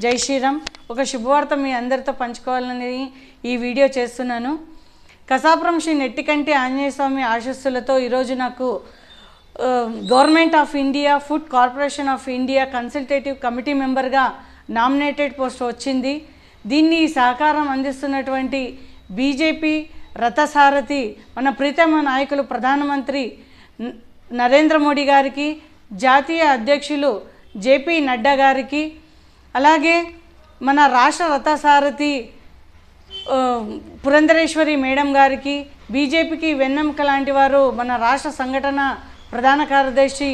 జై శ్రీరామ్. ఒక శుభవార్త మీ అందరితో పంచుకోవాలని ఈ వీడియో చేస్తున్నాను. కసాపురం శ్రీ నెట్టికంటి ఆంజనేయ స్వామి ఆశస్సులతో ఈరోజు నాకు government of India food corporation of India consultative committee మెంబర్గా నామినేటెడ్ పోస్ట్ వచ్చింది. దీన్ని సహకారం అందిస్తున్నటువంటి బీజేపీ రథసారథి మన ప్రీతమ నాయకులు ప్రధానమంత్రి నరేంద్ర మోడీ గారికి జాతీయ అధ్యక్షులు జేపీ నడ్డా గారికి అలాగే మన రాష్ట్ర రథసారథి పురంధరేశ్వరి మేడం గారికి బీజేపీకి వెన్నెముక లాంటి వారు మన రాష్ట్ర సంఘటన ప్రధాన కార్యదర్శి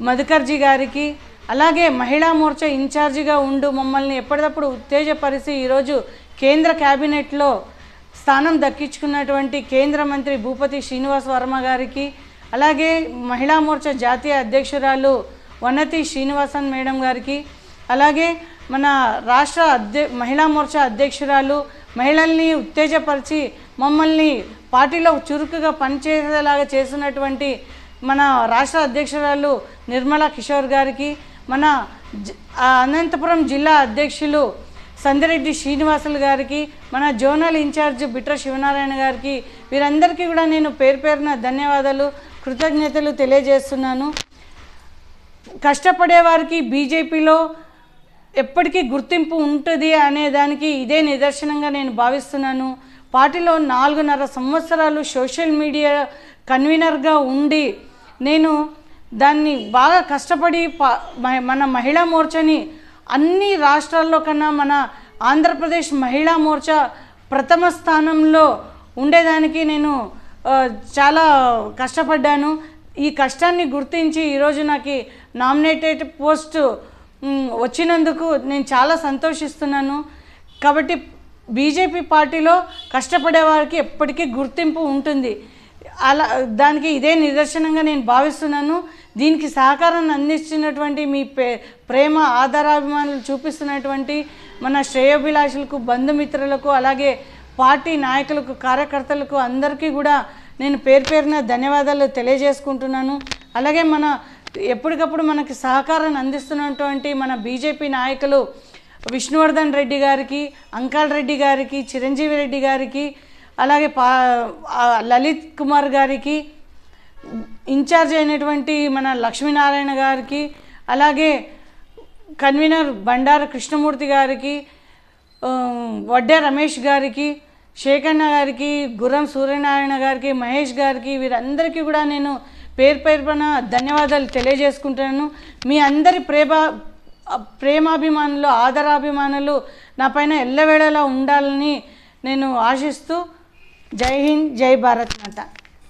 మధుకర్జీ గారికి అలాగే మహిళా మోర్చా ఇన్ఛార్జిగా ఉండు మమ్మల్ని ఎప్పటికప్పుడు ఉత్తేజపరిచి ఈరోజు కేంద్ర క్యాబినెట్లో స్థానం దక్కించుకున్నటువంటి కేంద్ర మంత్రి భూపతి శ్రీనివాస్ వర్మ గారికి అలాగే మహిళా మోర్చా జాతీయ అధ్యక్షురాలు వనతి శ్రీనివాసన్ మేడం గారికి అలాగే మన రాష్ట్ర అధ్య మహిళా మోర్చా అధ్యక్షురాలు మహిళల్ని ఉత్తేజపరిచి మమ్మల్ని పార్టీలో చురుకుగా పనిచేసేలాగా చేసినటువంటి మన రాష్ట్ర అధ్యక్షురాలు నిర్మలా కిషోర్ గారికి మన జ- అనంతపురం జిల్లా అధ్యక్షులు సందిరెడ్డి శ్రీనివాసులు గారికి మన జోనల్ ఇన్ఛార్జ్ బిట్ర శివనారాయణ గారికి వీరందరికీ కూడా నేను పేరు పేరున ధన్యవాదాలు కృతజ్ఞతలు తెలియజేస్తున్నాను. కష్టపడే వారికి బీజేపీలో ఎప్పటికీ గుర్తింపు ఉంటుంది అనే దానికి ఇదే నిదర్శనంగా నేను భావిస్తున్నాను. పార్టీలో నాలుగున్నర సంవత్సరాలు సోషల్ మీడియా కన్వీనర్గా ఉండి నేను దాన్ని బాగా కష్టపడి మన మహిళా మోర్చాని అన్ని రాష్ట్రాల్లో కన్నా మన ఆంధ్రప్రదేశ్ మహిళా మోర్చా ప్రథమ స్థానంలో ఉండేదానికి నేను చాలా కష్టపడ్డాను. ఈ కష్టాన్ని గుర్తించి ఈరోజు నాకు నామినేటెడ్ పోస్ట్ వచ్చినందుకు నేను చాలా సంతోషిస్తున్నాను. కాబట్టి బీజేపీ పార్టీలో కష్టపడే వారికి ఎప్పటికీ గుర్తింపు ఉంటుంది. అలా దానికి ఇదే నిదర్శనంగా నేను భావిస్తున్నాను. దీనికి సహకారాన్ని అందిస్తున్నటువంటి మీ ప్రేమ ఆధారాభిమానులు చూపిస్తున్నటువంటి మన శ్రేయోభిలాషులకు బంధుమిత్రులకు అలాగే పార్టీ నాయకులకు కార్యకర్తలకు అందరికీ కూడా నేను పేరు పేరున ధన్యవాదాలు తెలియజేసుకుంటున్నాను. అలాగే మన ఎప్పటికప్పుడు మనకి సహకారాన్ని అందిస్తున్నటువంటి మన బీజేపీ నాయకులు విష్ణువర్ధన్ రెడ్డి గారికి అంకాల్ రెడ్డి గారికి చిరంజీవి రెడ్డి గారికి అలాగే పా లలిత్ కుమార్ గారికి ఇన్ఛార్జ్ అయినటువంటి మన లక్ష్మీనారాయణ గారికి అలాగే కన్వీనర్ బండార కృష్ణమూర్తి గారికి వడ్డే రమేష్ గారికి శేఖన్న గారికి గుర్రం సూర్యనారాయణ గారికి మహేష్ గారికి వీరందరికీ కూడా నేను పేరు పేరున ధన్యవాదాలు తెలియజేసుకుంటున్నాను. మీ అందరి ప్రేమ ప్రేమాభిమానులు ఆదరాభిమానులు నా పైన ఎల్లవేళలా ఉండాలని నేను ఆశిస్తూ జై హింద్ జై భారత్ మాత.